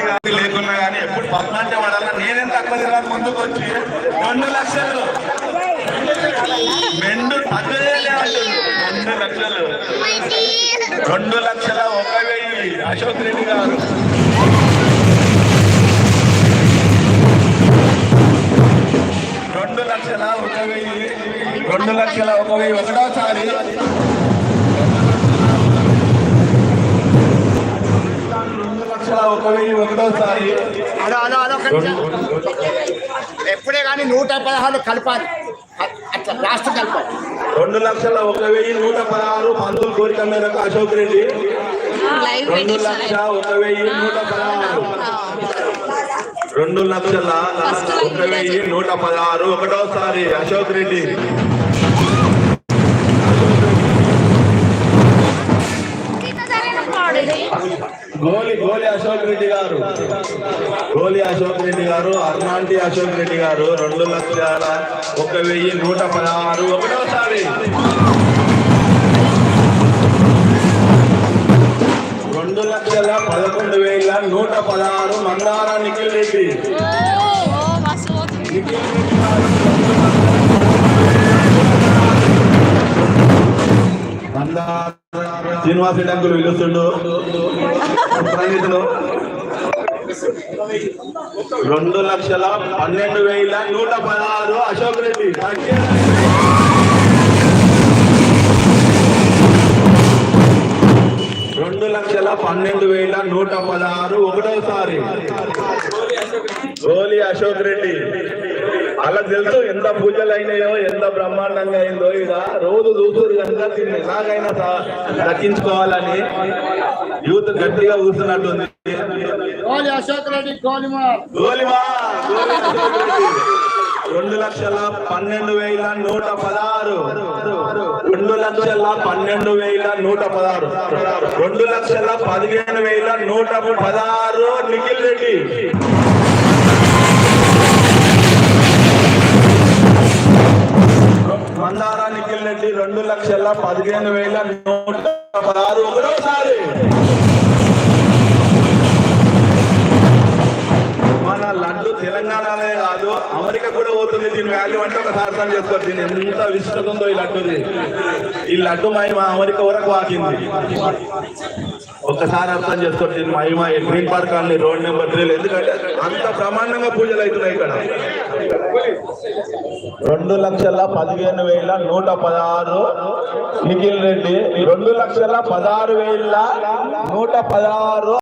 రెడ్డి గారి లేకున్నా కానీ ఎప్పుడు పద్మాంజం ఆడాలన్నా నేనేం తక్కువ తిరగాలి ముందుకు వచ్చి రెండు లక్షలు. రెండు రెండు లక్షలు. రెండు లక్షల ఒక వెయ్యి. అశోక్ రెడ్డి గారు. రెండు లక్షల ఒక వెయ్యి. రెండు లక్షల ఒక వెయ్యి. ఒకటోసారి. ఒక వెయ్యి ఒకటోసారి. అలా అలా అలా ఒక్క నిమిషం. ఎప్పుడే కానీ నూట పదహారు కలపాలి. అట్లా లాస్ట్ కలపాలి. రెండు లక్షల ఒక వెయ్యి నూట పదహారు పంతులు కోరిక మేరకు అశోక్ రెడ్డి. రెండు లక్ష ఒక వెయ్యి నూట పదహారు. రెండు లక్షల ఒక వెయ్యి నూట పదహారు ఒకటోసారి అశోక్ రెడ్డి. గోలి గోలి అశోక్ రెడ్డి గారు. గోలి అశోక్ రెడ్డి గారు అర్నాంటి అశోక్ రెడ్డి గారు రెండు లక్షల ఒక వెయ్యి నూట పదహారు. ఒకటోసారి. రెండు లక్షల పదకొండు వేల నూట పదహారు మందార నిఖిల్ రెడ్డి. నిఖిల్ రెడ్డి గారు. శ్రీనివాస రెడ్డి అంకులు పిలుస్తుండు ప్రణీతులు రెండు లక్షల పన్నెండు వేల నూట పదహారు అశోక్ రెడ్డి. రెండు లక్షల పన్నెండు వేల నూట పదహారు ఒకటోసారి. గోలి అశోక్ రెడ్డి. అలా తెలుసు ఎంత పూజలు అయినాయో ఎంత బ్రహ్మాండంగా అయిందో. ఇక రోజు చూసురు కనుక దీన్ని ఎలాగైనా దక్కించుకోవాలని. యూత్ గట్టిగా కూర్చున్నట్టుంది కోలి అశోక్ రెడ్డి గోలిమా గోలి రెడ్డి. రెండు లక్షల పన్నెండు వేల నూట పదహారు. రెండు లక్షల పన్నెండు వేల నూట పదహారు. రెండు లక్షల పదిహేను వేల నూట పదహారు. నిఖిల్ రెడ్డి. మందారా నిఖిల్ రెడ్డి రెండు లక్షల పదిహేను వేల నూట పదహారు. ఒకటోసారి. పోతుంది దీని వాల్యూ అంటే ఒకసారి అర్థం చేసుకోవచ్చు దీని ఎంత విశిష్టత ఉందో ఈ లడ్డుది. ఈ లడ్డు మహిమ అమెరికా వరకు వాకింది. ఒక్కసారి అర్థం చేసుకోవచ్చు దీని మహిమ గ్రీన్ పార్క్ అని రోడ్ నెంబర్ త్రీ ఎందుకంటే అంత బ్రహ్మాండంగా పూజలు అవుతున్నాయి ఇక్కడ. రెండు లక్షల పదిహేను వేల నూట పదహారు నిఖిల్ రెడ్డి రెండు లక్షల పదహారు వేల నూట పదహారు